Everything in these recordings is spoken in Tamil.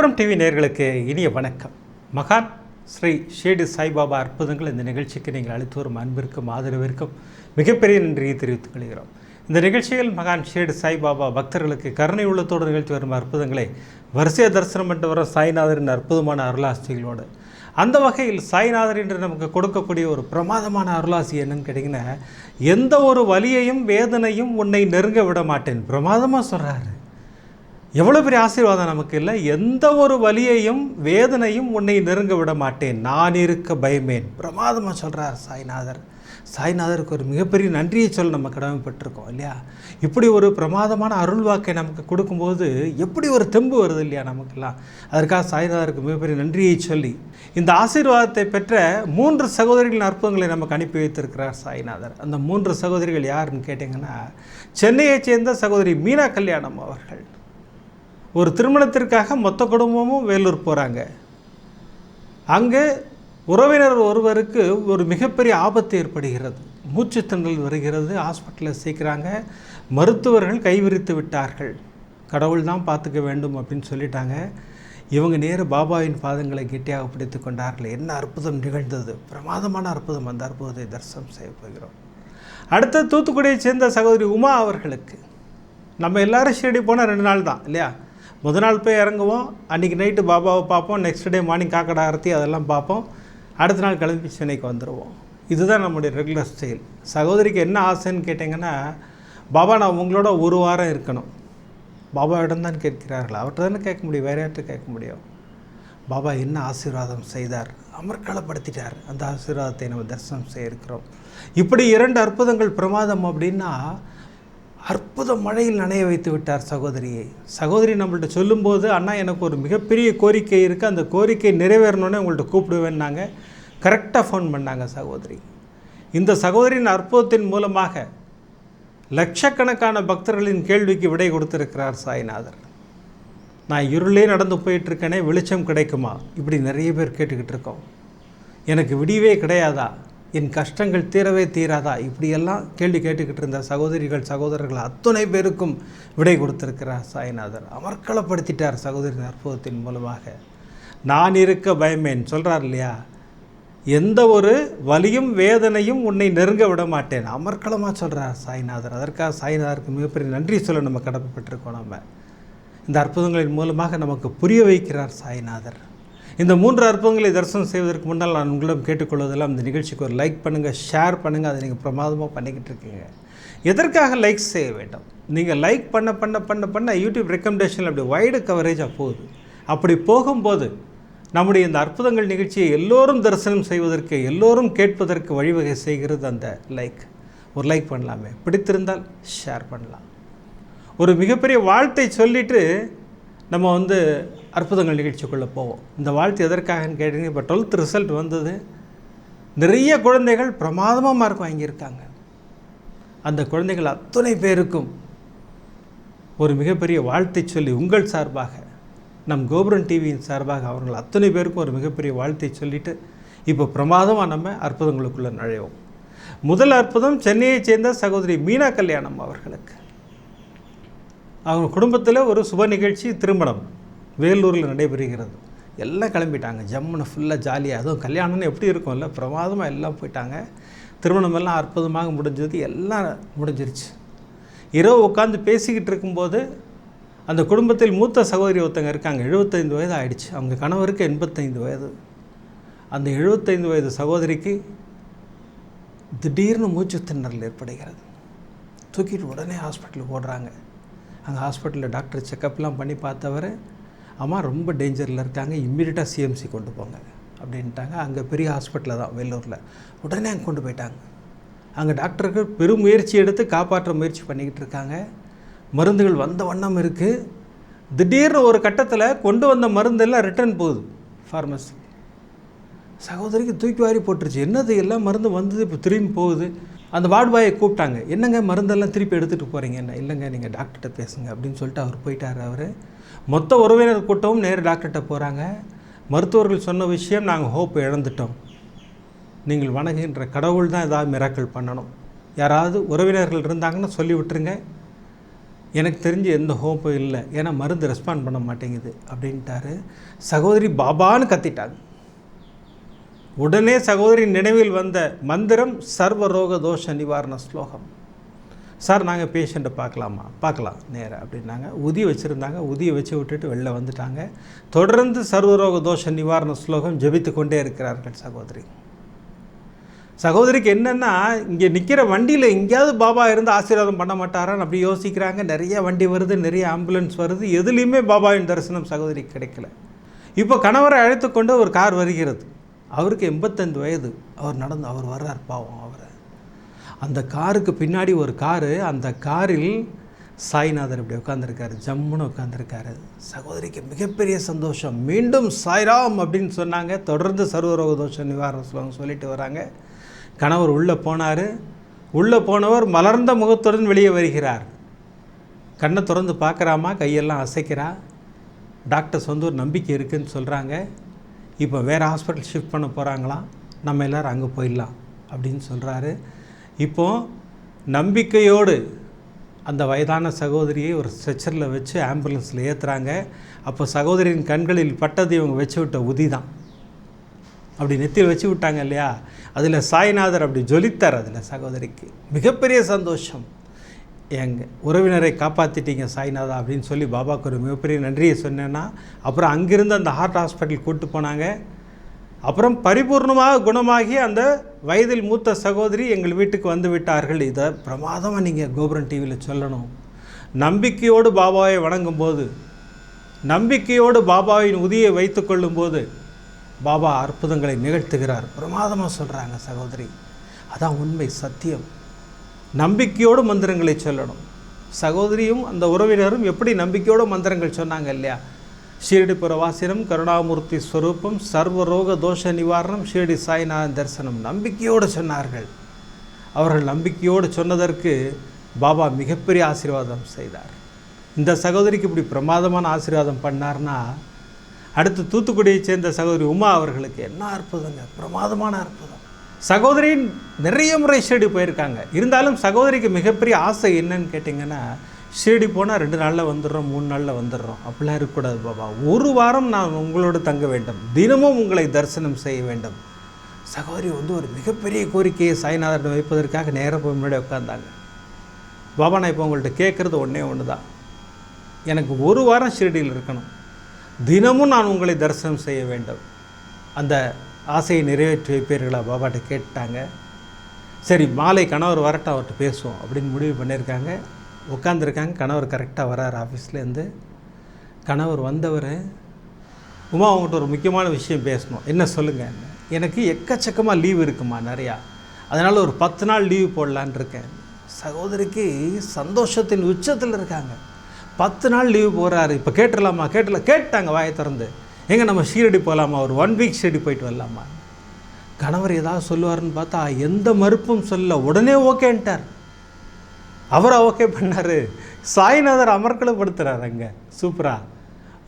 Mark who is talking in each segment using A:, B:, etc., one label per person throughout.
A: கோபுரம் டிவி நேர்களுக்கு இனிய வணக்கம். மகான் ஸ்ரீ ஷேடு சாய்பாபா அற்புதங்கள் இந்த நிகழ்ச்சிக்கு நீங்கள் அளித்து வரும் அன்பிற்கும் ஆதரவிற்கும் மிகப்பெரிய நன்றியை தெரிவித்துக் கொள்கிறோம். இந்த நிகழ்ச்சியில் மகான் ஷேடு சாய்பாபா பக்தர்களுக்கு கருணை உள்ளத்தோடு நிகழ்த்தி வரும் அற்புதங்களை வரிசைய தரிசனம் பண்ணிட்டு வர சாய்நாதரின் அற்புதமான அருளாசிகளோடு. அந்த வகையில் சாய்நாதர் என்று நமக்கு கொடுக்கக்கூடிய ஒரு பிரமாதமான அருளாசி என்னன்னு கேட்டிங்கன்னா எந்த ஒரு வலியையும் வேதனையும் உன்னை நெருங்க விட மாட்டேன். பிரமாதமாக சொல்கிறாரு எவ்வளோ பெரிய ஆசீர்வாதம் நமக்கு இல்லை? எந்த ஒரு வலியையும் வேதனையும் உன்னை நெருங்க விட மாட்டேன். நான் இருக்க பயமேன். பிரமாதமாக சொல்கிறார் சாய்நாதர். சாய்நாதருக்கு ஒரு மிகப்பெரிய நன்றியை சொல்ல நம்ம கடமைப்பட்டிருக்கோம் இல்லையா? இப்படி ஒரு பிரமாதமான அருள் வாக்கை நமக்கு கொடுக்கும்போது எப்படி ஒரு தெம்பு வருது இல்லையா நமக்கெல்லாம்? அதற்காக சாய்நாதருக்கு மிகப்பெரிய நன்றியை சொல்லி இந்த ஆசீர்வாதத்தை பெற்ற மூன்று சகோதரிகளின் அற்புதங்களை நமக்கு அனுப்பி வைத்திருக்கிறார் சாய்நாதர். அந்த மூன்று சகோதரிகள் யாருன்னு கேட்டிங்கன்னா சென்னையைச் சேர்ந்த சகோதரி மீனா கல்யாணம் அவர்கள். ஒரு திருமணத்திற்காக மொத்த குடும்பமும் வேலூர் போகிறாங்க அங்கே உறவினர் ஒருவருக்கு ஒரு மிகப்பெரிய ஆபத்து ஏற்படுகிறது. மூச்சு திணறல் வருகிறது ஹாஸ்பிட்டலில் சேர்க்குறாங்க. மருத்துவர்கள் கைவிரித்து விட்டார்கள். கடவுள் தான் பார்த்துக்க வேண்டும் அப்படின்னு சொல்லிட்டாங்க. இவங்க நேர பாபாவின் பாதங்களை கெட்டியாக பிடித்து கொண்டார்கள். என்ன அற்புதம் நிகழ்ந்தது. பிரமாதமான அற்புதம் அந்த அற்புதத்தை தரிசனம் செய்ய போகிறோம். அடுத்த தூத்துக்குடியை சேர்ந்த சகோதரி உமா அவர்களுக்கு. நம்ம எல்லாரும் ஷிரடி போனால் ரெண்டு நாள் தான் இல்லையா? முத நாள் போய் இறங்குவோம். அன்றைக்கி நைட்டு பாபாவை பார்ப்போம். நெக்ஸ்ட் டே மார்னிங் காக்கடா ஆரத்தி அதெல்லாம் பார்ப்போம். அடுத்த நாள் கிளம்பி சென்னைக்கு வந்துடுவோம் இதுதான் நம்முடைய ரெகுலர் ஸ்டைல் சகோதரிக்கு என்ன ஆசைன்னு கேட்டிங்கன்னா பாபா நான் உங்களோட ஒரு வாரம் இருக்கணும். பாபாவிடம் தான் கேட்கிறார்கள். அவர்கிட்ட தானே கேட்க முடியும். வேற யார்கிட்ட கேட்க முடியும்? பாபா என்ன ஆசீர்வாதம் செய்தார்? அமர்க்களப்படுத்திட்டார் அந்த ஆசீர்வாதத்தை நம்ம தரிசனம் செய்ய இருக்கிறோம். இப்படி இரண்டு அற்புதங்கள் பிரமாதம் அப்படின்னா அற்புத மழையில் நனைய வைத்து விட்டார் சகோதரியை. சகோதரி நம்மள்ட்ட சொல்லும்போது அண்ணா எனக்கு ஒரு மிகப்பெரிய கோரிக்கை இருக்குது அந்த கோரிக்கை நிறைவேறணுன்னே உங்கள்கிட்ட கூப்பிடுவேன்னாங்க. கரெக்டாக ஃபோன் பண்ணாங்க சகோதரி. இந்த சகோதரியின் அற்புதத்தின் மூலமாக லட்சக்கணக்கான பக்தர்களின் கேள்விக்கு விடை கொடுத்திருக்கிறார் சாய்நாதர். நான் இருளே நடந்து போயிட்டுருக்கேனே வெளிச்சம் கிடைக்குமா? இப்படி நிறைய பேர் கேட்டுக்கிட்டு இருக்கோம். எனக்கு விடிவே கிடையாதா? என் கஷ்டங்கள் தீரவே தீராதா? இப்படியெல்லாம் கேள்வி கேட்டுக்கிட்டு இருந்த சகோதரிகள் சகோதரர்கள் அத்துணை பேருக்கும் விடை கொடுத்திருக்கிறார் சாய்நாதர். அமர்க்களப்படுத்திட்டார் சகோதரின் அற்புதத்தின் மூலமாக. நான் இருக்க பயமேன் சொல்கிறார் இல்லையா? எந்த ஒரு வலியும் வேதனையும் உன்னை நெருங்க விட மாட்டேன். அமர்க்களமாக சொல்கிறார் சாய்நாதர். அதற்காக சாய்நாதருக்கு மிகப்பெரிய நன்றி சொல்ல நம்ம கடமைப்பட்டிருக்கோம் நம்ம இந்த அற்புதங்களின் மூலமாக நமக்கு புரிய வைக்கிறார் சாய்நாதர். இந்த மூன்று அற்புதங்களை தரிசனம் செய்வதற்கு முன்னால் நான் உங்களிடம் கேட்டுக்கொள்வதெல்லாம் இந்த நிகழ்ச்சிக்கு ஒரு லைக் பண்ணுங்கள் ஷேர் பண்ணுங்கள் அதை நீங்கள் பிரமாதமாக பண்ணிக்கிட்டு இருக்கீங்க. எதற்காக லைக் செய்ய வேண்டும்? நீங்கள் லைக் பண்ண பண்ண பண்ண பண்ண யூடியூப் ரெக்கமெண்டேஷன் அப்படி வைடு கவரேஜாக போகுது. அப்படி போகும்போது நம்முடைய இந்த அற்புதங்கள் நிகழ்ச்சியை எல்லோரும் தரிசனம் செய்வதற்கு எல்லோரும் கேட்பதற்கு வழிவகை செய்கிறது அந்த லைக் ஒரு லைக் பண்ணலாமே. பிடித்திருந்தால் ஷேர் பண்ணலாம். ஒரு மிகப்பெரிய வாழ்த்தை சொல்லிவிட்டு நம்ம வந்து அற்புதங்கள் நிகழ்ச்சிக்குள்ளே போவோம். இந்த வாழ்த்து எதற்காகன்னு கேட்டிங்கன்னா இப்போ டுவெல்த் ரிசல்ட் வந்தது. நிறைய குழந்தைகள் பிரமாதமாக மார்க் வாங்கியிருக்காங்க. அந்த குழந்தைகள் அத்தனை பேருக்கும் ஒரு மிகப்பெரிய வாழ்த்தை சொல்லி உங்கள் சார்பாக நம் கோபுரன் டிவியின் சார்பாக அவர்கள் அத்தனை பேருக்கும் ஒரு மிகப்பெரிய வாழ்த்தை சொல்லிட்டு இப்போ பிரமாதமாக நம்ம அற்புதங்களுக்குள்ளே நுழைவோம். முதல் அற்புதம் சென்னையைச் சேர்ந்த சகோதரி மீனா கல்யாணம் அவர்களுக்கு. அவங்க குடும்பத்தில் ஒரு சுப நிகழ்ச்சி திருமணம். வேலூரில் நடைபெறுகிறது. எல்லாம் கிளம்பிட்டாங்க. ஜம்முன்னு ஃபுல்லாக ஜாலியாக அதுவும் கல்யாணம்னு எப்படி இருக்கும்ல? பிரமாதமாக எல்லாம் போயிட்டாங்க. திருமணம் எல்லாம் அற்புதமாக முடிஞ்சது. எல்லாம் முடிஞ்சிருச்சு. இரவு உட்காந்து பேசிக்கிட்டு இருக்கும்போது அந்த குடும்பத்தில் மூத்த சகோதரி ஒருத்தங்க இருக்காங்க. எழுபத்தைந்து வயது ஆயிடுச்சு. அவங்க கணவருக்கு எண்பத்தைந்து வயது. அந்த எழுபத்தைந்து வயது சகோதரிக்கு திடீர்னு மூச்சு திணறல் ஏற்படுகிறது. தூக்கிட்டு உடனே ஹாஸ்பிட்டலுக்கு ஓடுறாங்க. அங்கே ஹாஸ்பிட்டலில் டாக்டர் செக்கப்லாம் பண்ணி பார்த்தவர் அம்மா ரொம்ப டேஞ்சரில் இருக்காங்க. இம்மீடியட்டாக சிஎம்சி கொண்டு போங்க. அப்படின்ட்டாங்க. அங்கே பெரிய ஹாஸ்பிட்டலில் தான் வெள்ளூரில். உடனே அங்கே கொண்டு போயிட்டாங்க. அங்கே டாக்டர்கள் பெரும் முயற்சி எடுத்து காப்பாற்ற முயற்சி பண்ணிக்கிட்டு இருக்காங்க. மருந்துகள் வந்த வண்ணம் இருக்குது திடீர்னு ஒரு கட்டத்தில் கொண்டு வந்த மருந்தெல்லாம் ரிட்டர்ன் போகுது ஃபார்மசி சகோதரிக்கு தூக்கி வாரி போட்டுருச்சு. என்னது எல்லாம் மருந்து வந்தது இப்போ திரும்பி போகுது. அந்த வார்டு பாயை கூப்பிட்டாங்க. என்னங்க மருந்தெல்லாம் திருப்பி எடுத்துகிட்டு போகிறீங்க என்ன இல்லைங்க நீங்கள் டாக்டர்கிட்ட பேசுங்க அப்படின்னு சொல்லிட்டு அவர் போயிட்டார் அவர். மொத்த உறவினர் கூட்டமும் நேரில் டாக்டர்கிட்ட போகிறாங்க மருத்துவர்கள் சொன்ன விஷயம் நாங்கள் ஹோப் இழந்துட்டோம். நீங்கள் வணங்குகின்ற கடவுள் தான் ஏதாவது மிராக்கள் பண்ணணும். யாராவது உறவினர்கள் இருந்தாங்கன்னா சொல்லி விட்டுருங்க. எனக்கு தெரிஞ்சு எந்த ஹோப்பும் இல்லை. ஏன்னா மருந்து ரெஸ்பாண்ட் பண்ண மாட்டேங்குது அப்படின்ட்டாரு. சகோதரி பாபான்னு கத்திட்டாங்க. உடனே சகோதரி நினைவில் வந்த மந்திரம் சர்வரோக தோஷ நிவாரண ஸ்லோகம். சார் நாங்கள் பேஷண்ட்டை பார்க்கலாமா? பார்க்கலாம் நேராக அப்படின்னாங்க. உதிய வச்சுருந்தாங்க உதிய வச்சு விட்டுட்டு வெளில வந்துட்டாங்க. தொடர்ந்து சர்வரோக தோஷ நிவாரண ஸ்லோகம் ஜெபித்து கொண்டே இருக்கிறார்கள் சகோதரி. சகோதரிக்கு என்னென்னா இங்கே நிற்கிற வண்டியில் எங்கேயாவது பாபா இருந்து ஆசீர்வாதம் பண்ண மாட்டாரான்னு அப்படி யோசிக்கிறாங்க. நிறைய வண்டி வருது நிறைய ஆம்புலன்ஸ் வருது. எதுலேயுமே பாபாவின் தரிசனம் சகோதரிக்கு கிடைக்கல. இப்போ கணவரை அழைத்து கொண்டு ஒரு கார் வருகிறது. அவருக்கு எண்பத்தஞ்சு வயது. அவர் நடந்து அவர் வர்றார் பாவம் அவரை. அந்த காருக்கு பின்னாடி ஒரு காரு அந்த காரில் சாய்நாதர் இப்படி உட்காந்துருக்காரு ஜம்முன்னு உட்காந்துருக்காரு சகோதரிக்கு மிகப்பெரிய சந்தோஷம். மீண்டும் சாய்ராம் அப்படின்னு சொன்னாங்க. தொடர்ந்து சர்வரோக தோஷ நிவாரண ஸ்லோகம் சொல்லிட்டு வராங்க. கணவர் உள்ளே போனார். உள்ளே போனவர் மலர்ந்த முகத்துடன் வெளியே வருகிறார். கண்ணை திறந்து பார்க்குறாமா? கையெல்லாம் அசைக்கிறா? டாக்டர்ஸ் வந்து ஒரு நம்பிக்கை இருக்குதுன்னு சொல்கிறாங்க இப்போ வேறு ஹாஸ்பிட்டல் ஷிஃப்ட் பண்ண போகிறாங்களாம் நம்ம எல்லோரும் அங்கே போயிடலாம் அப்படின்னு சொல்கிறாரு இப்போது நம்பிக்கையோடு அந்த வயதான சகோதரியை ஒரு ஸ்ட்ரெச்சரில் வச்சு ஆம்புலன்ஸில் ஏற்றுறாங்க அப்போ சகோதரியின் கண்களில் பட்டது இவங்க வச்சு விட்ட உதி தான் அப்படி நெத்தியில் வச்சு விட்டாங்க இல்லையா? அதில் சாய்நாதர் அப்படி ஜொலித்தார் அதில் சகோதரிக்கு. மிகப்பெரிய சந்தோஷம். எங்கள் உறவினரை காப்பாற்றிட்டீங்க சாய்நாதா அப்படின்னு சொல்லி பாபாவுக்கு ஒரு மிகப்பெரிய நன்றியை சொன்னேன்னா அப்புறம் அங்கிருந்து அந்த ஹார்ட் ஹாஸ்பிட்டல் கூப்பிட்டு போனாங்க. அப்புறம் பரிபூர்ணமாக குணமாகி அந்த வயதில் மூத்த சகோதரி எங்கள் வீட்டுக்கு வந்து விட்டார்கள். இதை பிரமாதமாக நீங்கள் கோபுரம் டிவியில் சொல்லணும். நம்பிக்கையோடு பாபாவை வணங்கும்போது நம்பிக்கையோடு பாபாவின் உதியை வைத்து கொள்ளும்போது பாபா அற்புதங்களை நிகழ்த்துகிறார். பிரமாதமாக சொல்கிறாங்க சகோதரி. அதான் உண்மை சத்தியம். நம்பிக்கையோடு மந்திரங்களை சொல்லணும். சகோதரியும் அந்த உறவினரும் எப்படி நம்பிக்கையோடு மந்திரங்கள் சொன்னாங்க இல்லையா? ஷீரடி புறவாசினம் கருணாமூர்த்தி ஸ்வரூபம் சர்வரோக தோஷ நிவாரணம் ஷீரடி சாய்நாதன் தரிசனம் நம்பிக்கையோடு சொன்னார்கள். அவர்கள் நம்பிக்கையோடு சொன்னதற்கு பாபா மிகப்பெரிய ஆசீர்வாதம் செய்தார். இந்த சகோதரிக்கு இப்படி பிரமாதமான ஆசீர்வாதம் பண்ணார்னா அடுத்து தூத்துக்குடியை சேர்ந்த சகோதரி உமா அவர்களுக்கு என்ன அற்புதங்க பிரமாதமான அற்புதம். சகோதரி நிறைய முறை ஷீரடி போயிருக்காங்க. இருந்தாலும் சகோதரிக்கு மிகப்பெரிய ஆசை என்னன்னு கேட்டிங்கன்னா ஷீரடி போனால் ரெண்டு நாளில் வந்துடுறோம் மூணு நாளில் வந்துடுறோம். அப்படிலாம் இருக்கக்கூடாது பாபா. ஒரு வாரம் நான் உங்களோடு தங்க வேண்டும். தினமும் உங்களை தரிசனம் செய்ய வேண்டும். சகோதரி வந்து ஒரு மிகப்பெரிய கோரிக்கையை சாய்நாதன் வைப்பதற்காக நேராக போய் முன்னாடி உட்காந்தாங்க பாபா நான் இப்போ உங்கள்கிட்ட கேட்குறது ஒன்றே ஒன்று தான் எனக்கு ஒரு வாரம் ஷீரடியில் இருக்கணும். தினமும் நான் உங்களை தரிசனம் செய்ய வேண்டும். அந்த ஆசையை நிறைவேற்றி வைப்பீர்களா பாபாட்ட கேட்டாங்க. சரி மாலை கணவர் வரட்டும் அவர்கிட்ட பேசுவோம் அப்படின்னு முடிவு பண்ணியிருக்காங்க. உட்காந்துருக்காங்க கணவர் கரெக்டாக வரார் ஆஃபீஸ்லேருந்து கணவர் வந்தவர் உமா அவங்ககிட்ட ஒரு முக்கியமான விஷயம் பேசணும். என்ன சொல்லுங்கள் எனக்கு எக்கச்சக்கமாக லீவ் இருக்குமா நிறையா. அதனால் ஒரு பத்து நாள் லீவு போடலான் இருக்கேன். சகோதரிக்கு சந்தோஷத்தின் உச்சத்தில் இருக்காங்க. பத்து நாள் லீவு போகிறாரு இப்போ கேட்டுடலாமா? கேட்டல கேட்டாங்க வாயை திறந்து. எங்கே நம்ம ஷீரடி போகலாமா ஒரு ஒன் வீக் ஷீரடி போயிட்டு வரலாமா? கணவர் ஏதாவது சொல்லுவாருன்னு பார்த்தா எந்த மறுப்பும் சொல்ல உடனே ஓகேன்ட்டார் அவரை ஓகே பண்ணார். சாய்நாதர் அமர்க்கலப்படுத்துகிறார் அங்கே. சூப்பராக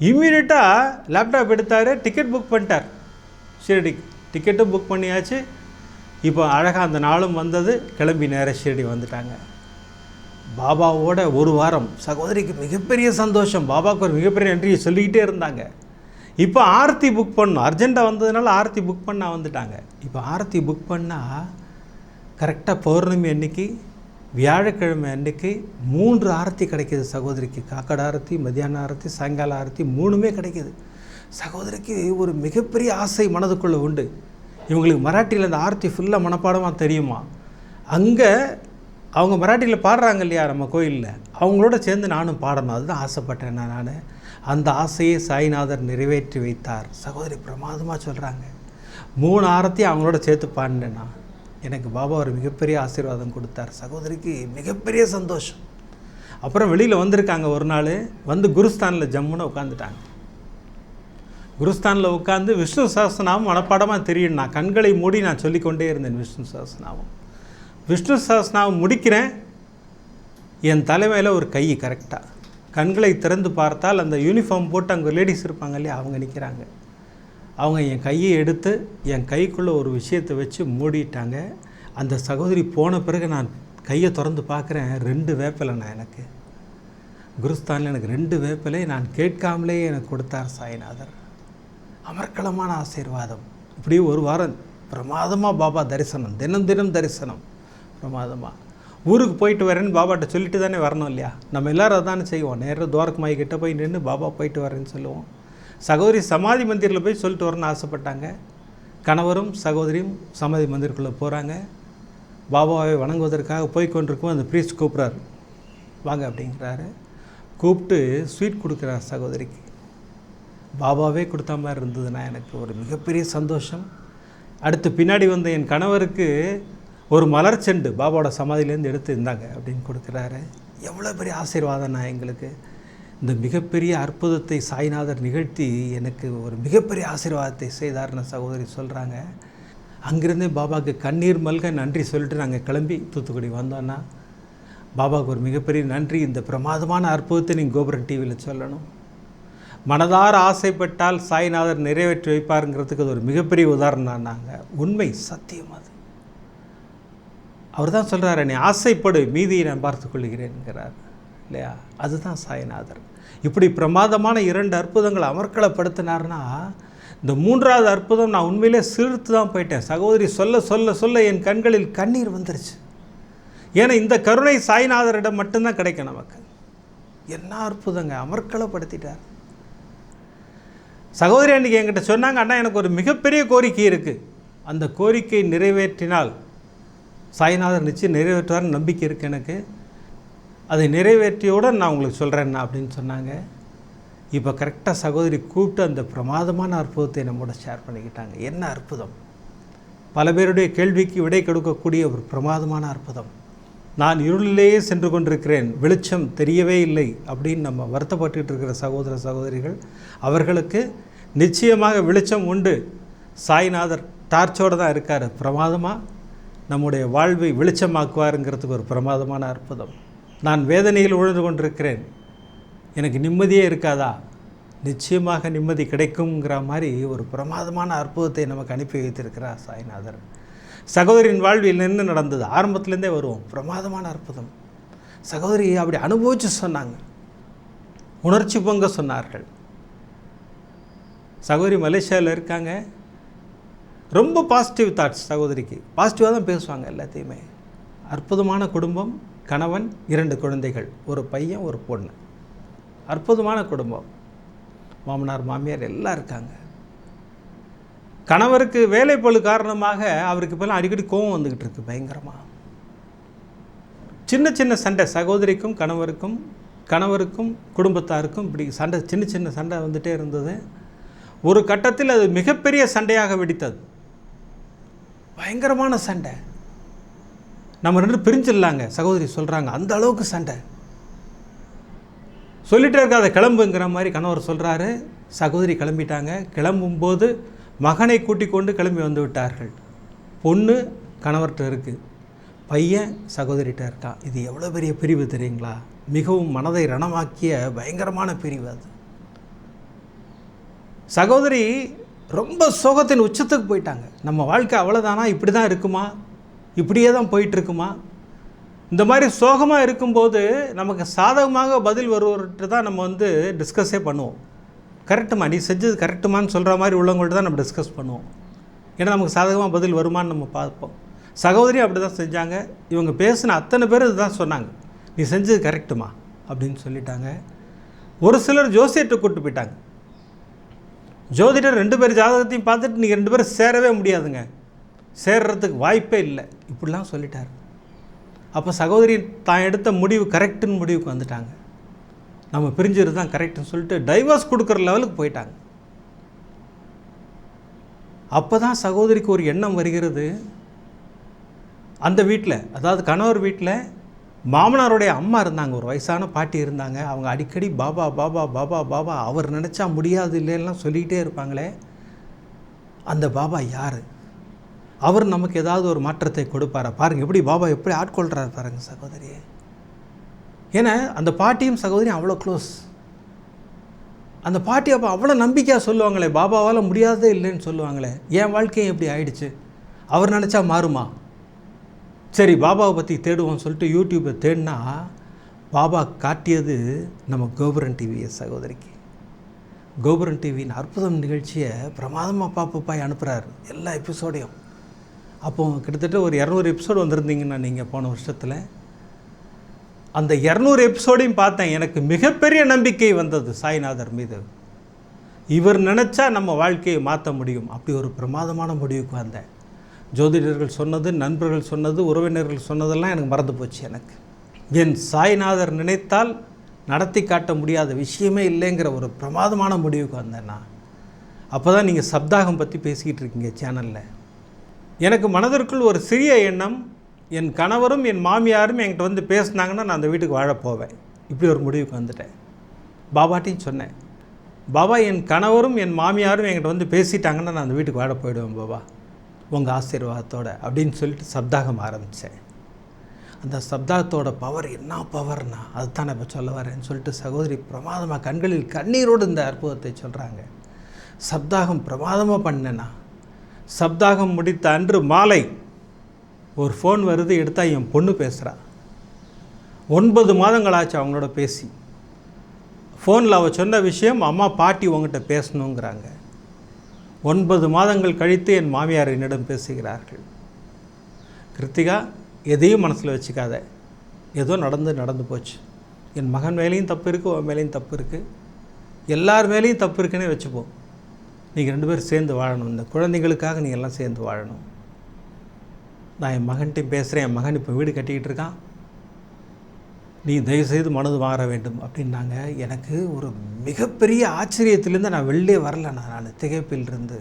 A: இம்மீடியட்டாக லேப்டாப் எடுத்தார் டிக்கெட் புக் பண்ணிட்டார். ஷிரடி டிக்கெட்டும் புக் பண்ணியாச்சு. இப்போ அழகாக அந்த நாளும் வந்தது. கிளம்பி நேராக ஷிரடி வந்துட்டாங்க. பாபாவோட ஒரு வாரம் சகோதரிக்கு மிகப்பெரிய சந்தோஷம். பாபாவுக்கு ஒரு மிகப்பெரிய நன்றியை சொல்லிக்கிட்டே இருந்தாங்க. இப்போ ஆர்த்தி புக் பண்ணோம் அர்ஜெண்ட்டாக வந்ததுனால ஆர்த்தி புக் பண்ண வந்துட்டாங்க. இப்போ ஆர்த்தி புக் பண்ணால் கரெக்டாக பௌர்ணமி அன்னைக்கு வியாழக்கிழமை அன்றைக்கு மூன்று ஆரத்தி கிடைக்கிது. சகோதரிக்கு காக்கட ஆரத்தி மத்தியான ஆரத்தி சாயங்கால ஆரத்தி மூணுமே கிடைக்கிது. சகோதரிக்கு ஒரு மிகப்பெரிய ஆசை மனதுக்குள்ளே உண்டு. இவங்களுக்கு மராட்டியில் அந்த ஆர்த்தி ஃபுல்லாக மனப்பாடமாக தெரியுமா? அங்கே அவங்க மராட்டியில் பாடுறாங்க இல்லையா நம்ம கோயிலில்? அவங்களோட சேர்ந்து நானும் பாடணும். அதுதான் ஆசைப்பட்டேன் நான் நான். அந்த ஆசையை சாய்நாதர் நிறைவேற்றி வைத்தார். சகோதரி பிரமாதமாக சொல்கிறாங்க மூணு ஆரத்தையும் அவங்களோட சேர்த்து பாடினேன் நான். எனக்கு பாபா ஒரு மிகப்பெரிய ஆசீர்வாதம் கொடுத்தார். சகோதரிக்கு மிகப்பெரிய சந்தோஷம். அப்புறம் வெளியில் வந்திருக்காங்க ஒரு நாள் வந்து குருஸ்தானில் ஜம்முன்னு உட்காந்துட்டாங்க குருஸ்தானில் உட்காந்து விஷ்ணு சஹஸ்ரநாமம் மனப்பாடமாக தெரியும் நான் கண்களை மூடி நான் சொல்லிக்கொண்டே இருந்தேன் விஷ்ணு சஹஸ்ரநாமம். விஷ்ணு சஹஸ்ரநாமம் முடிக்கிறேன். என் தலைமையில் ஒரு கை கரெக்டாக கண்களை திறந்து பார்த்தால் அந்த யூனிஃபார்ம் போட்டு அங்கே லேடிஸ் இருப்பாங்க இல்லையா அவங்க நிற்கிறாங்க அவங்க என் கையை எடுத்து என் கைக்குள்ளே ஒரு விஷயத்தை வச்சு மூடிட்டாங்க. அந்த சகோதரி போன பிறகு நான் கையை திறந்து பார்க்குறேன் ரெண்டு வேப்பிலை நான் எனக்கு. குருஸ்தானில் எனக்கு ரெண்டு வேப்பிலை நான் கேட்காமலே எனக்கு கொடுத்தார் சாய்நாதர். அமர்க்களமான ஆசீர்வாதம். இப்படி ஒரு வாரம் பிரமாதமாக பாபா தரிசனம் தினம் தினம் தரிசனம். பிரமாதமாக ஊருக்கு போயிட்டு வரேன்னு பாபாட்ட சொல்லிட்டு தானே வரணும் இல்லையா? நம்ம எல்லாரும் அதானே செய்வோம். நேராக துவாரகமாய் கிட்டே போய் நின்று பாபா போயிட்டு வரேன்னு சொல்லுவோம். சகோதரி சமாதி மந்திரில் போய் சொல்லிட்டு வரணும்னு ஆசைப்பட்டாங்க. கணவரும் சகோதரியும் சமாதி மந்திருக்குள்ளே போகிறாங்க பாபாவை வணங்குவதற்காக போய் கொண்டிருக்கும் அந்த ப்ரீஸ்ட் கூப்பிட்றாரு. வாங்க அப்படிங்கிறாரு. கூப்பிட்டு ஸ்வீட் கொடுக்குறார் சகோதரிக்கு. பாபாவே கொடுத்த மாதிரி இருந்ததுன்னா எனக்கு ஒரு மிகப்பெரிய சந்தோஷம். அடுத்து பின்னாடி வந்த என் கணவருக்கு ஒரு மலர் செண்டு பாபாவோட சமாதியிலேருந்து எடுத்து இருந்தாங்க அப்படின்னு கொடுக்குறாரு. எவ்வளோ பெரிய ஆசீர்வாதம் நான் எங்களுக்கு. இந்த மிகப்பெரிய அற்புதத்தை சாய்நாதர் நிகழ்த்தி எனக்கு ஒரு மிகப்பெரிய ஆசீர்வாதத்தை செய்தார்னு சகோதரி சொல்கிறாங்க அங்கிருந்தே பாபாவுக்கு கண்ணீர் மல்க நன்றி சொல்லிட்டு நாங்கள் கிளம்பி தூத்துக்குடி வந்தோன்னா பாபாவுக்கு ஒரு மிகப்பெரிய நன்றி. இந்த பிரமாதமான அற்புதத்தை நீங்கள் கோபுரம் டிவியில் சொல்லணும். மனதார ஆசைப்பட்டால் சாய்நாதர் நிறைவேற்றி வைப்பாருங்கிறதுக்கு அது ஒரு மிகப்பெரிய உதாரணம் நாங்கள் உண்மை சத்தியம் அது. அவர் தான் சொல்கிறாரு நீ ஆசைப்படு மீதியை நான் பார்த்துக் கொள்கிறேன்கிறார் இல்லையா? அதுதான் சாய்நாதர். இப்படி பிரமாதமான இரண்டு அற்புதங்களை அமர்க்களப்படுத்தினார்னா இந்த மூன்றாவது அற்புதம் நான் உண்மையிலே சிரித்து தான் போயிட்டேன். சகோதரி சொல்ல சொல்ல சொல்ல என் கண்களில் கண்ணீர் வந்துருச்சு. ஏன்னா இந்த கருணை சாய்நாதரிடம் மட்டும்தான் கிடைக்கும் நமக்கு. என்ன அற்புதங்க அமர்க்களப்படுத்திட்டார். சகோதரி அன்றைக்கி என்கிட்ட சொன்னாங்க அண்ணா எனக்கு ஒரு மிகப்பெரிய கோரிக்கை இருக்குது அந்த கோரிக்கை நிறைவேற்றினால் சாய்நாதர் நிச்சயம் நிறைவேற்றுவார்னு நம்பிக்கை இருக்குது எனக்கு. அதை நிறைவேற்றியோட நான் உங்களுக்கு சொல்கிறேன்னா அப்படின்னு சொன்னாங்க. இப்போ கரெக்டாக சகோதரி கூப்பிட்டு அந்த பிரமாதமான அற்புதத்தை நம்மோட ஷேர் பண்ணிக்கிட்டாங்க. என்ன அற்புதம்? பல பேருடைய கேள்விக்கு விடை கொடுக்கக்கூடிய ஒரு பிரமாதமான அற்புதம். நான் இருளிலேயே சென்று கொண்டிருக்கிறேன் வெளிச்சம் தெரியவே இல்லை அப்படின்னு நம்ம வருத்தப்பட்டு இருக்கிற சகோதர சகோதரிகள் அவர்களுக்கு நிச்சயமாக வெளிச்சம் உண்டு. சாய்நாதர் டார்ச்சோடு தான் இருக்கார். பிரமாதமாக நம்முடைய வாழ்வை வெளிச்சமாக்குவாருங்கிறதுக்கு ஒரு பிரமாதமான அற்புதம். நான் வேதனையில் உழந்து கொண்டிருக்கிறேன். எனக்கு நிம்மதியே இருக்காதா? நிச்சயமாக நிம்மதி கிடைக்குங்கிற மாதிரி ஒரு பிரமாதமான அற்புதத்தை நமக்கு அனுப்பி வைத்திருக்கிறார் சாய்நாதர். சகோதரின் வாழ்வில் நின்று நடந்தது? ஆரம்பத்துலேருந்தே வருவோம். பிரமாதமான அற்புதம். சகோதரி அப்படி அனுபவித்து சொன்னாங்க. உணர்ச்சி பொங்க சொன்னார்கள். சகோதரி மலேசியாவில் இருக்காங்க. ரொம்ப பாசிட்டிவ் தாட்ஸ் சகோதரிக்கு. பாசிட்டிவாக தான் பேசுவாங்க எல்லாத்தையுமே. அற்புதமான குடும்பம். கணவன் இரண்டு குழந்தைகள் ஒரு பையன் ஒரு பொண்ணு. அற்புதமான குடும்பம். மாமனார் மாமியார் எல்லாம் இருக்காங்க. கணவருக்கு வேலைப்பளு காரணமாக அவருக்கு இப்போல்லாம் அடிக்கடி கோவம் வந்துக்கிட்டு இருக்கு பயங்கரமாக சின்ன சின்ன சண்டை சகோதரிக்கும் கணவருக்கும் கணவருக்கும் குடும்பத்தாருக்கும் இப்படி சண்டை சின்ன சின்ன சண்டை வந்துகிட்டே இருந்தது. ஒரு கட்டத்தில் அது மிகப்பெரிய சண்டையாக வெடித்தது. பயங்கரமான சண்டை. நம்ம ரெண்டு பிரிஞ்சிடலாங்க. சகோதரி சொல்கிறாங்க அந்த அளவுக்கு சண்டை. சொல்லிட்டே இருக்காத கிளம்புங்கிற மாதிரி கணவர் சொல்கிறாரு சகோதரி கிளம்பிட்டாங்க. கிளம்பும்போது மகனை கூட்டிக் கொண்டு கிளம்பி வந்து விட்டார்கள். பொண்ணு கணவர்கிட்ட இருக்குது பையன் சகோதரிகிட்ட இருக்கான் இது எவ்வளோ பெரிய பிரிவு தெரியுங்களா? மிகவும் மனதை ரணமாக்கிய பயங்கரமான பிரிவு அது. சகோதரி ரொம்ப சோகத்தின் உச்சத்துக்கு போயிட்டாங்க. நம்ம வாழ்க்கை அவ்வளோதானா இப்படி தான் இருக்குமா? இப்படியே தான் போயிட்டுருக்குமா? இந்த மாதிரி சோகமாக இருக்கும்போது நமக்கு சாதகமாக பதில் வருவர்கிட்ட தான் நம்ம வந்து டிஸ்கஸே பண்ணுவோம். கரெக்டுமா நீ செஞ்சது கரெக்டுமான்னு சொல்கிற மாதிரி உள்ளவங்கள்ட்ட தான் நம்ம டிஸ்கஸ் பண்ணுவோம். ஏன்னா நமக்கு சாதகமாக பதில் வருமான்னு நம்ம பார்ப்போம். சகோதரி அப்படி தான் செஞ்சாங்க. இவங்க பேசின அத்தனை பேர் இதுதான் சொன்னாங்க. நீ செஞ்சது கரெக்டுமா அப்படின்னு சொல்லிட்டாங்க. ஒரு சிலர் ஜோசியத்தை கூப்பிட்டு போயிட்டாங்க. ஜோதிடர் ரெண்டு பேர் ஜாதகத்தையும் பார்த்துட்டு நீங்கள் ரெண்டு பேரும் சேரவே முடியாதுங்க. சேர்றதுக்கு வாய்ப்பே இல்லை. இப்படிலாம் சொல்லிட்டார். அப்போ சகோதரி தான் எடுத்த முடிவு கரெக்டுன்னு முடிவுக்கு வந்துட்டாங்க. நம்ம பிரிஞ்சது தான் கரெக்டுன்னு சொல்லிட்டு டைவர்ஸ் கொடுக்குற லெவலுக்கு போயிட்டாங்க. அப்போ தான் சகோதரிக்கு ஒரு எண்ணம் வருகிறது. அந்த வீட்டில் அதாவது கணவர் வீட்டில் மாமனாருடைய அம்மா இருந்தாங்க. ஒரு வயசான பாட்டி இருந்தாங்க. அவங்க அடிக்கடி பாபா பாபா பாபா பாபா அவர் நினச்சா முடியாது இல்லைன்னா சொல்லிக்கிட்டே இருப்பாங்களே. அந்த பாபா யார்? அவர் நமக்கு ஏதாவது ஒரு மாற்றத்தை கொடுப்பாரா? பாருங்கள் எப்படி பாபா எப்படி ஆட்கொள்கிறார் பாருங்கள் சகோதரியே ஏன்னா அந்த பாட்டியும் சகோதரியும் அவ்வளோ க்ளோஸ் அந்த பாட்டி அப்போ அவ்வளோ நம்பிக்கையாக சொல்லுவாங்களே பாபாவால் முடியாததே இல்லைன்னு சொல்லுவாங்களே என் வாழ்க்கையும் எப்படி ஆயிடுச்சு? அவர் நினச்சா மாறுமா? சரி பாபாவை பற்றி தேடுவோம்னு சொல்லிட்டு யூடியூப்பை தேடினா பாபா காட்டியது நம்ம கோபுரன் டிவியை சகோதரிக்கு. கோபுரன் டிவியின் அற்புதம் நிகழ்ச்சியை பிரமாதமாக பாப்பாப்பாய் அனுப்புகிறார் எல்லா எபிசோடையும் அப்போ கிட்டத்தட்ட ஒரு இரநூறு எபிசோடு வந்திருந்தீங்கன்னா நீங்கள் போன வருஷத்தில். அந்த இரநூறு எபிசோடையும் பார்த்தேன். எனக்கு மிகப்பெரிய நம்பிக்கை வந்தது சாய்நாதர் மீது. இவர் நினச்சா நம்ம வாழ்க்கையை மாற்ற முடியும். அப்படி ஒரு பிரமாதமான முடிவுக்கு வந்தேன். ஜோதிடர்கள் சொன்னது நண்பர்கள் சொன்னது உறவினர்கள் சொன்னதெல்லாம் எனக்கு மறந்து போச்சு எனக்கு. என் சாய்நாதர் நினைத்தால் நடத்தி காட்ட முடியாத விஷயமே இல்லைங்கிற ஒரு பிரமாதமான முடிவுக்கு வந்தேன் நான். அப்போ தான் நீங்கள் சப்தாகம் பற்றி பேசிக்கிட்டு இருக்கீங்க சேனலில். எனக்கு மனதிற்குள் ஒரு சிறிய எண்ணம் என் கணவரும் என் மாமியாரும் என்கிட்ட வந்து பேசினாங்கன்னா நான் அந்த வீட்டுக்கு வாழ போவேன். இப்படி ஒரு முடிவுக்கு வந்துட்டேன். பாபாட்டையும் சொன்னேன். பாபா என் கணவரும் என் மாமியாரும் என்கிட்ட வந்து பேசிட்டாங்கன்னா நான் அந்த வீட்டுக்கு வாழ போயிடுவேன் பாபா. உங்கள் ஆசீர்வாதத்தோட அப்படின்னு சொல்லிட்டு சப்தாகம் ஆரம்பித்தேன் அந்த சப்தாகத்தோட பவர் என்ன பவர்னா அதுதான் நான் இப்போ சொல்ல வரேன்னு சொல்லிட்டு சகோதரி பிரமாதமாக கண்களில் கண்ணீரோடு இந்த அற்புதத்தை சொல்கிறாங்க சப்தாகம் பிரமாதமாக பண்ணேன்னா சப்தாகம் முடித்த அன்று மாலை ஒரு ஃபோன் வருது எடுத்தால் என் பொண்ணு பேசுகிறா ஒன்பது மாதங்களாச்சு அவங்களோட பேசி. ஃபோனில் அவள் சொன்ன விஷயம் அம்மா பாட்டி உங்ககிட்ட பேசணுங்கிறாங்க. ஒன்பது மாதங்கள் கழித்து என் மாமியார் என்னிடம் பேசுகிறார்கள். கிருத்திகா எதையும் மனசில் வச்சுக்காத. ஏதோ நடந்து நடந்து போச்சு. என் மகன் மேலேயும் தப்பு இருக்குது உன் மேலேயும் தப்பு இருக்குது எல்லார் மேலேயும் தப்பு இருக்குன்னே வச்சுப்போம். நீங்கள் ரெண்டு பேரும் சேர்ந்து வாழணும். இந்த குழந்தைகளுக்காக நீங்கள் எல்லாம் சேர்ந்து வாழணும். நான் என் மகன்கிட்டையும் பேசுகிறேன் என் மகன் இப்போ வீடு கட்டிக்கிட்டு இருக்கான். நீ தயவுசெய்து மனது மாற வேண்டும். அப்படின்னாங்க. எனக்கு ஒரு மிகப்பெரிய ஆச்சரியத்திலேருந்து நான் வெளிலே வரல. நான் நான் திகைப்பிலிருந்து.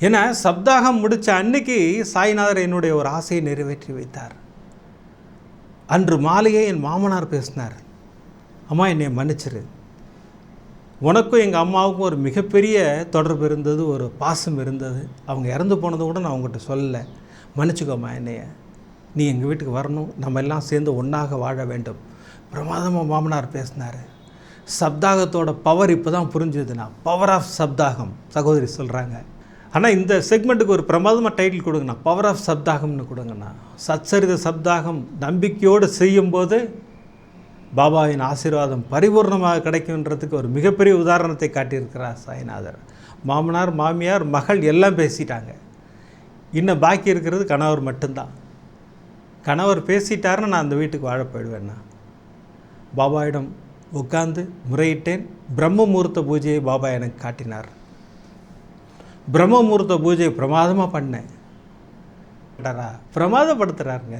A: ஏன்னா சப்தாகம் முடித்த அன்னைக்கு சாய்நாதர் என்னுடைய ஒரு ஆசையை நிறைவேற்றி வைத்தார். அன்று மாலையே என் மாமனார் பேசினார். அம்மா என்னை மன்னிச்சிரு. உனக்கும் எங்கள் அம்மாவுக்கும் ஒரு மிகப்பெரிய தொடர்பு இருந்தது ஒரு பாசம் இருந்தது. அவங்க இறந்து போனது கூட நான் உங்கள்கிட்ட சொல்லலை. மன்னிச்சுக்கோம்மா என்னைய. நீ எங்கள் வீட்டுக்கு வரணும். நம்ம எல்லாம் சேர்ந்து ஒன்றாக வாழ வேண்டும். பிரமாதமாக மாமனார் பேசினார். சப்தாகத்தோட பவர் இப்போ தான் புரிஞ்சுதுண்ணா. Power of சப்தாகம். சகோதரி சொல்கிறாங்க ஆனால் இந்த செக்மெண்ட்டுக்கு ஒரு பிரமாதமாக டைட்டில் கொடுங்கண்ணா. பவர் ஆஃப் சப்தாகம்னு கொடுங்கண்ணா. சச்சரித சப்தாகம் நம்பிக்கையோடு செய்யும்போது பாபாவின் ஆசீர்வாதம் பரிபூர்ணமாக கிடைக்குன்றதுக்கு ஒரு மிகப்பெரிய உதாரணத்தை காட்டியிருக்கிறார் சாய்நாதர். மாமனார் மாமியார் மகள் எல்லாம் பேசிட்டாங்க. இன்னும் பாக்கி இருக்கிறது கணவர் மட்டும்தான். கணவர் பேசிட்டாருன்னு நான் அந்த வீட்டுக்கு வாழ போயிடுவேன்னா? பாபாவிடம் உட்கார்ந்து முறையிட்டேன். பிரம்ம முகூர்த்த பூஜையை பாபா எனக்கு காட்டினார். பிரம்ம முகூர்த்த பிரமாதமாக பண்ணேன். பிரமாதப்படுத்துகிறாருங்க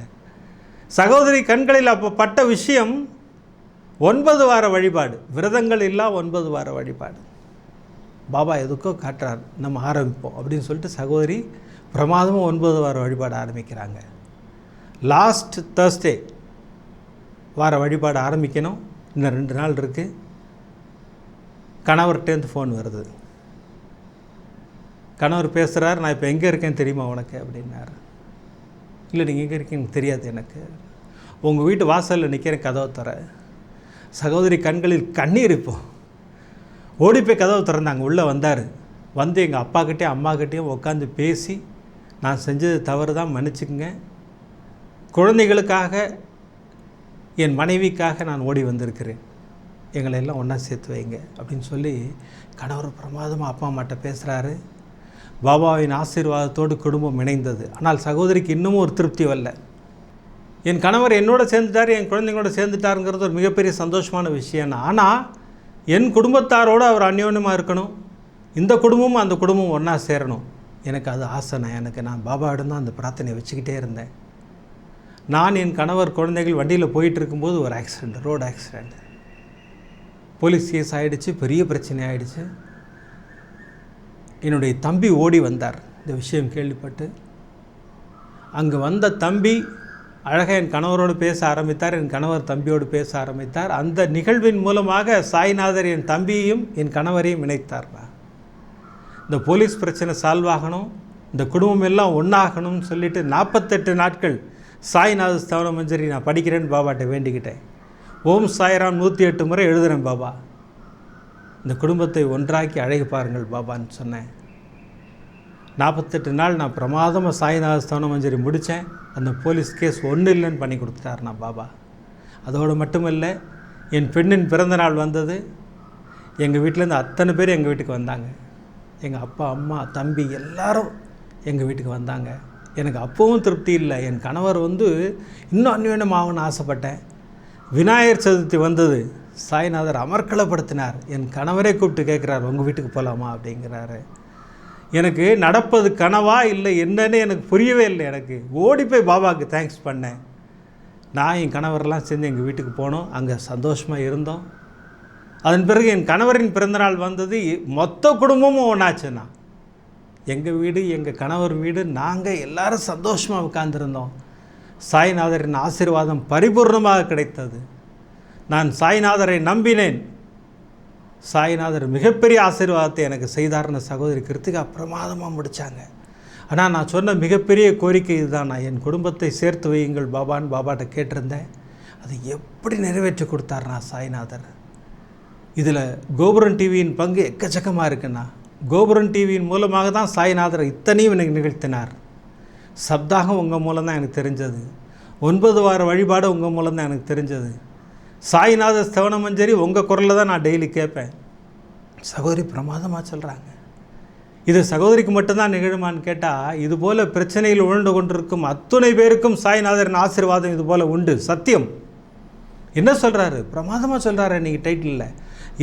A: சகோதரி கண்களில் அப்போ பட்ட விஷயம் ஒன்பது வார வழிபாடு. விரதங்கள் இல்லா ஒன்பது வார வழிபாடு. பாபா எதுக்கோ காட்டுறார் நம்ம ஆரம்பிப்போம் அப்படின்னு சொல்லிட்டு சகோதரி பிரமாதமும் ஒன்பது வார வழிபாடு ஆரம்பிக்கிறாங்க. லாஸ்ட் தேர்ஸ்டே வார வழிபாடு ஆரம்பிக்கணும். இன்னும் ரெண்டு நாள் இருக்குது கணவர்கிட்டேருந்து ஃபோன் வருது. கணவர் பேசுகிறார் நான் இப்போ எங்கே இருக்கேன்னு தெரியுமா உனக்கு? அப்படின்னாரு. இல்லை நீங்கள் எங்கே இருக்கீங்கன்னு தெரியாது எனக்கு. உங்கள் வீட்டு வாசலில் நிற்கிறேன் கதவை தரேன் சகோதரி கண்களில் கண்ணீர் இப்போ. ஓடி போய் கதவை திறந்தாங்க உள்ளே வந்தார். வந்து எங்கள் அப்பாக்கிட்டேயும் அம்மாக்கிட்டேயும் உட்காந்து பேசி நான் செஞ்சது தவறு தான் மன்னிச்சுக்குங்க. குழந்தைகளுக்காக என் மனைவிக்காக நான் ஓடி வந்திருக்கிறேன். எங்களை எல்லாம் ஒன்றா சேர்த்து வைங்க அப்படின்னு சொல்லி கணவர் பிரமாதமாக அப்பா அம்மாட்ட பேசுகிறாரு பாபாவின் ஆசீர்வாதத்தோடு குடும்பம் இணைந்தது. ஆனால் சகோதரிக்கு இன்னமும் ஒரு திருப்தி வரல. என் கணவர் என்னோட சேர்ந்துட்டார் என் குழந்தைங்களோட சேர்ந்துட்டாருங்கிறது ஒரு மிகப்பெரிய சந்தோஷமான விஷயம் ஆனால் என் குடும்பத்தாரோடு அவர் அந்யோன்யமாக இருக்கணும். இந்த குடும்பமும் அந்த குடும்பமும் ஒன்றா சேரணும். எனக்கு அது ஆசைண்ணா. எனக்கு நான் பாபாவிடம் தான் அந்த பிரார்த்தனையை வச்சுக்கிட்டே இருந்தேன். நான் என் கணவர் குழந்தைகள் வண்டியில் போயிட்டு இருக்கும்போது ஒரு accident road accident police case ஆகிடுச்சு பெரிய பிரச்சனை ஆகிடுச்சு என்னுடைய தம்பி ஓடி வந்தார். இந்த விஷயம் கேள்விப்பட்டு. அங்கே வந்த தம்பி அழகாக என் கணவரோடு பேச ஆரம்பித்தார் என் கணவர் தம்பியோடு பேச ஆரம்பித்தார். அந்த நிகழ்வின் மூலமாக சாய்நாதர் என் தம்பியையும் என் கணவரையும் இணைத்தார்னா இந்த போலீஸ் பிரச்சனை சால்வ் ஆகணும் இந்த குடும்பம் எல்லாம் ஒன்றாகணும்னு சொல்லிட்டு நாற்பத்தெட்டு நாட்கள் சாய்நாத ஸ்தவன மஞ்சரி நான் படிக்கிறேன்னு பாபாட்ட வேண்டிக்கிட்டேன். ஓம் சாய்ராம் நூற்றி எட்டு முறை எழுதுகிறேன் பாபா. இந்த குடும்பத்தை ஒன்றாக்கி அழகு பாருங்கள் பாபான்னு சொன்னேன். நாற்பத்தெட்டு நாள் நான் பிரமாதமாக சாய்நாத ஸ்தவன மஞ்சரி முடித்தேன் அந்த போலீஸ் கேஸ் ஒன்றும் இல்லைன்னு பண்ணி கொடுத்துட்டார் நான் பாபா. அதோடு மட்டும் இல்லை என் பெண்ணின் பிறந்த நாள் வந்தது. எங்கள் வீட்டிலேருந்து அத்தனை பேர் எங்கள் வீட்டுக்கு வந்தாங்க. எங்கள் அப்பா அம்மா தம்பி எல்லாரும் எங்கள் வீட்டுக்கு வந்தாங்க. எனக்கு அப்பவும் திருப்தி இல்லை. என் கணவர் வந்து இன்னும் அந்யோன்யம் ஆகணும்னு ஆசைப்பட்டேன். விநாயகர் சதுர்த்தி வந்தது. சாய்நாதர் அமர்க்கலப்படுத்தினார். என் கணவரே கூப்பிட்டு கேட்குறாரு உங்கள் வீட்டுக்கு போகலாமா அப்படிங்கிறாரு. எனக்கு நடப்பது கனவா இல்லை என்னன்னு எனக்கு புரியவே இல்லை எனக்கு. ஓடி போய் பாபாவுக்கு தேங்க்ஸ் பண்ணேன். நான் என் கணவரெல்லாம் சேர்ந்து எங்கள் வீட்டுக்கு போனோம். அங்கே சந்தோஷமாக இருந்தோம். அதன் பிறகு என் கணவரின் பிறந்தநாள் வந்தது. மொத்த குடும்பமும் ஒன்றாச்சுண்ணா எங்கள் வீடு எங்கள் கணவர் வீடு நாங்கள் எல்லாரும் சந்தோஷமாக உட்கார்ந்துருந்தோம். சாய்நாதரின் ஆசீர்வாதம் பரிபூர்ணமாக கிடைத்தது. நான் சாய்நாதரை நம்பினேன். சாய்நாதர் மிகப்பெரிய ஆசீர்வாதத்தை எனக்கு செய்தார்னு சகோதரி கிருத்திகா பிரமாதமாக முடித்தாங்க ஆனால் நான் சொன்ன மிகப்பெரிய கோரிக்கை இதுதான். நான் என் குடும்பத்தை சேர்த்து வையுங்கள் பாபான்னு பாபாட்ட கேட்டிருந்தேன். அதை எப்படி நிறைவேற்றி கொடுத்தாருண்ணா சாய்நாதர்? இதில் கோபுரம் டிவியின் பங்கு எக்கச்சக்கமாக இருக்குண்ணா. கோபுரம் டிவியின் மூலமாக தான் சாய்நாதர் இத்தனையும் எனக்கு நிகழ்த்தினார். சப்தாகம் உங்கள் மூலம் தான் எனக்கு தெரிஞ்சது. ஒன்பது வார வழிபாடு உங்கள் மூலம் தான் எனக்கு தெரிஞ்சது. சாய்நாத ஸ்தவனமும் சரி உங்கள் குரலில் தான் நான் டெய்லி கேட்பேன். சகோதரி பிரமாதமாக சொல்கிறாங்க இது சகோதரிக்கு மட்டும்தான் நிகழுமான்னு கேட்டால் இதுபோல் பிரச்சனையில் உழண்டு கொண்டிருக்கும் அத்துணை பேருக்கும் சாய்நாதரின் ஆசீர்வாதம் இதுபோல் உண்டு. சத்தியம். என்ன சொல்கிறாரு பிரமாதமாக சொல்கிறாரு இன்றைக்கி டைட்டிலில்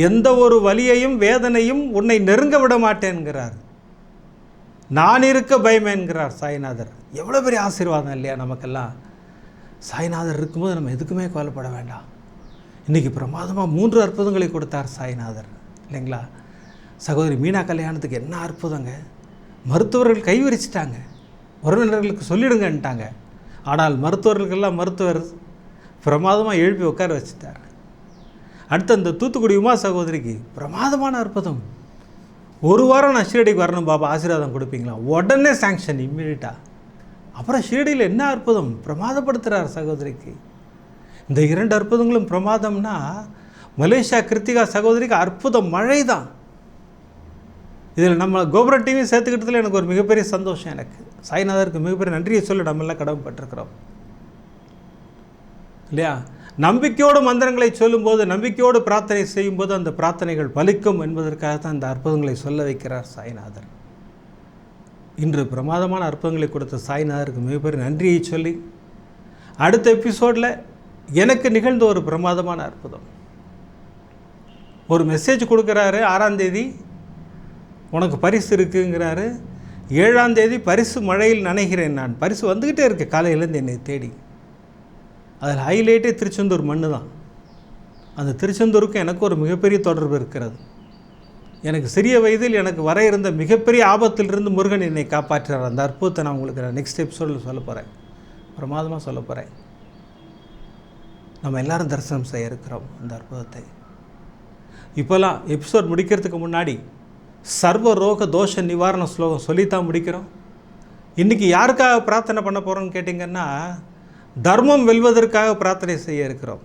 A: எந்த ஒரு வலியையும் வேதனையும் உன்னை நெருங்க விட மாட்டேன்கிறார். நான் இருக்க பயமேன்கிறார் சாய்நாதர். எவ்வளோ பெரிய ஆசீர்வாதம் இல்லையா நமக்கெல்லாம்? சாய்நாதர் இருக்கும்போது நம்ம எதுக்குமே கவலைப்பட வேண்டாம். இன்றைக்கி பிரமாதமாக மூன்று அற்புதங்களை கொடுத்தார் சாய்நாதர். இல்லைங்களா? சகோதரி மீனா கல்யாணத்துக்கு என்ன அற்புதங்க? மருத்துவர்கள் கைவிரிச்சிட்டாங்க. உறவினர்களுக்கு சொல்லிடுங்கன்ட்டாங்க. ஆனால் மருத்துவர்களுக்கெல்லாம் மருத்துவர் பிரமாதமாக எழுப்பி உட்கார வச்சுட்டார். அடுத்து அந்த தூத்துக்குடி உமா சகோதரிக்கு பிரமாதமான அற்புதம். ஒரு வாரம் நான் ஷீரடிக்கு வரணும் பாபா ஆசீர்வாதம் கொடுப்பீங்களா? உடனே சாங்ஷன் இம்மீடியட்டாக அப்புறம் ஷீரடியில் என்ன அற்புதம்? பிரமாதப்படுத்துகிறார் சகோதரிக்கு. இந்த இரண்டு அற்புதங்களும் பிரமாதம்னா மலேசியா கிருத்திகா சகோதரிக்கு அற்புதம் மழை தான் இதில் நம்ம கோபுர டிவி சேர்த்துக்கிட்டதில் எனக்கு ஒரு மிகப்பெரிய சந்தோஷம் எனக்கு. சாய்நாதருக்கு மிகப்பெரிய நன்றியை சொல்லி நம்மளாம் எல்லாம் கடமைப்பட்டிருக்கிறோம் இல்லையா? நம்பிக்கையோடு மந்திரங்களை சொல்லும்போது நம்பிக்கையோடு பிரார்த்தனை செய்யும்போது அந்த பிரார்த்தனைகள் பலிக்கும் என்பதற்காக தான் இந்த அற்புதங்களை சொல்ல வைக்கிறார் சாய்நாதர். இன்று பிரமாதமான அற்புதங்களை கொடுத்த சாய்நாதருக்கு மிகப்பெரிய நன்றியை சொல்லி அடுத்த எபிசோடில் எனக்கு நிகழ்ந்த ஒரு பிரமாதமான அற்புதம். ஒரு மெசேஜ் கொடுக்குறாரு ஆறாம் தேதி உனக்கு பரிசு இருக்குங்கிறாரு. ஏழாம் தேதி பரிசு மழையில் நனைகிறேன் நான். பரிசு வந்துக்கிட்டே இருக்கு காலையிலேருந்து என்னை தேடி. அதில் ஹைலைட்டே திருச்செந்தூர் மண்ணு தான். அந்த திருச்செந்தூருக்கு எனக்கு ஒரு மிகப்பெரிய தொடர்பு இருக்கிறது. எனக்கு சிறிய வயதில் எனக்கு வர இருந்த மிகப்பெரிய ஆபத்திலிருந்து முருகன் என்னை காப்பாற்றுறார் அந்த அற்புதத்தை நான் உங்களுக்கு நான் நெக்ஸ்ட் எபிசோடில் சொல்ல போகிறேன் பிரமாதமாக சொல்ல போகிறேன் நம்ம எல்லாரும் தரிசனம் செய்ய இருக்கிறோம் அந்த அற்புதத்தை. இப்போல்லாம் எபிசோட் முடிக்கிறதுக்கு முன்னாடி சர்வ ரோக தோஷ நிவாரண ஸ்லோகம் சொல்லித்தான் முடிக்கிறோம். இன்றைக்கி யாருக்காக பிரார்த்தனை பண்ண போகிறோம்னு கேட்டிங்கன்னா தர்மம் வெல்வதற்காக பிரார்த்தனை செய்ய இருக்கிறோம்.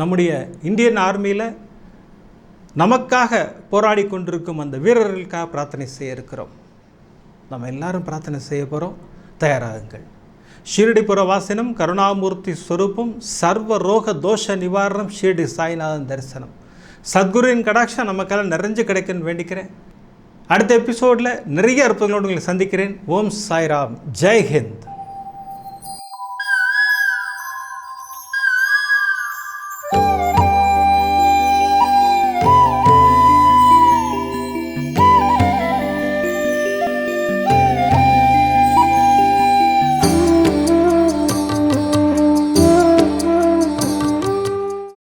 A: நம்முடைய இந்தியன் ஆர்மியில் நமக்காக போராடி கொண்டிருக்கும் அந்த வீரர்களுக்காக பிரார்த்தனை செய்ய இருக்கிறோம். நம்ம எல்லாரும் பிரார்த்தனை செய்ய போகிறோம் தயாராகுங்கள். ஷீரடிபுர வாசனம் கருணாமூர்த்தி ஸ்வரூபம் சர்வ ரோக தோஷ நிவாரணம் ஷீரடி சாய்நாதன் தரிசனம். சத்குருவின் கடாட்சம் நமக்கெல்லாம் நிறைஞ்சு கிடைக்குன்னு வேண்டிக்கிறேன். அடுத்த எபிசோடில் நிறைய அற்புதங்களோடு உங்களை சந்திக்கிறேன். ஓம் சாய்ராம். ஜெய் ஹிந்த்.